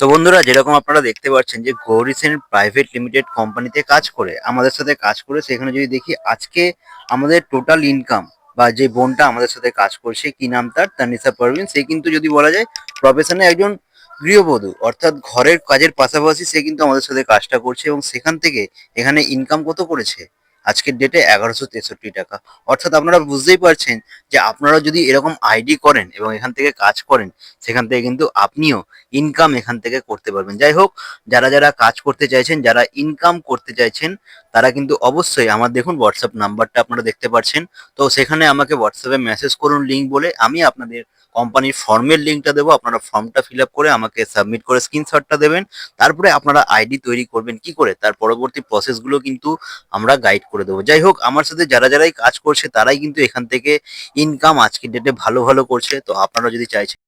তো বন্ধুরা, যেরকম আপনারা দেখতে পাচ্ছেন যে গৌরী সেন প্রাইভেট লিমিটেড কোম্পানিতে কাজ করে, আমাদের সাথে কাজ করে, সেখানে যদি দেখি আজকে আমাদের টোটাল ইনকাম বা যে বোনটা আমাদের সাথে কাজ করছে কি নাম তার? তানিসা পারভিন। সে কিন্তু যদি বলা যায় প্রফেশনে একজন গৃহবধূ, অর্থাৎ ঘরের কাজের পাশাপাশি সে কিন্তু আমাদের সাথে কাজটা করছে এবং সেখান থেকে এখানে ইনকাম কত করেছে? আজকের ডেটে এগারোশো তেষট্টি টাকা। অর্থাৎ আপনারা বুঝতেই পারছেন যে আপনারা যদি এরকম আইডি করেন এবং এখান থেকে কাজ করেন, সেখান থেকে কিন্তু আপনিও ইনকাম এখান থেকে করতে পারবেন। যাই হোক, যারা যারা কাজ করতে চাইছেন, যারা ইনকাম করতে চাইছেন, তারা কিন্তু অবশ্যই আমার দেখুন হোয়াটসঅ্যাপ নাম্বারটা আপনারা দেখতে পাচ্ছেন তো সেখানে আমাকে হোয়াটসঅ্যাপে মেসেজ করুন লিঙ্ক বলে। আমি আপনাদের কোম্পানির ফর্মের লিঙ্কটা দেবো। আপনারা ফর্মটা ফিল করে আমাকে সাবমিট করে স্ক্রিনশটটা দেবেন। তারপরে আপনারা আইডি তৈরি করবেন। কি করে? তার পরবর্তী প্রসেসগুলো কিন্তু আমরা গাইড করে দেবো। যাই হোক, আমার সাথে যারা যারাই কাজ করছে, তারাই কিন্তু এখান থেকে ইনকাম আজকের ডেটে ভালো ভালো করছে। তো আপনারা যদি চাইছেন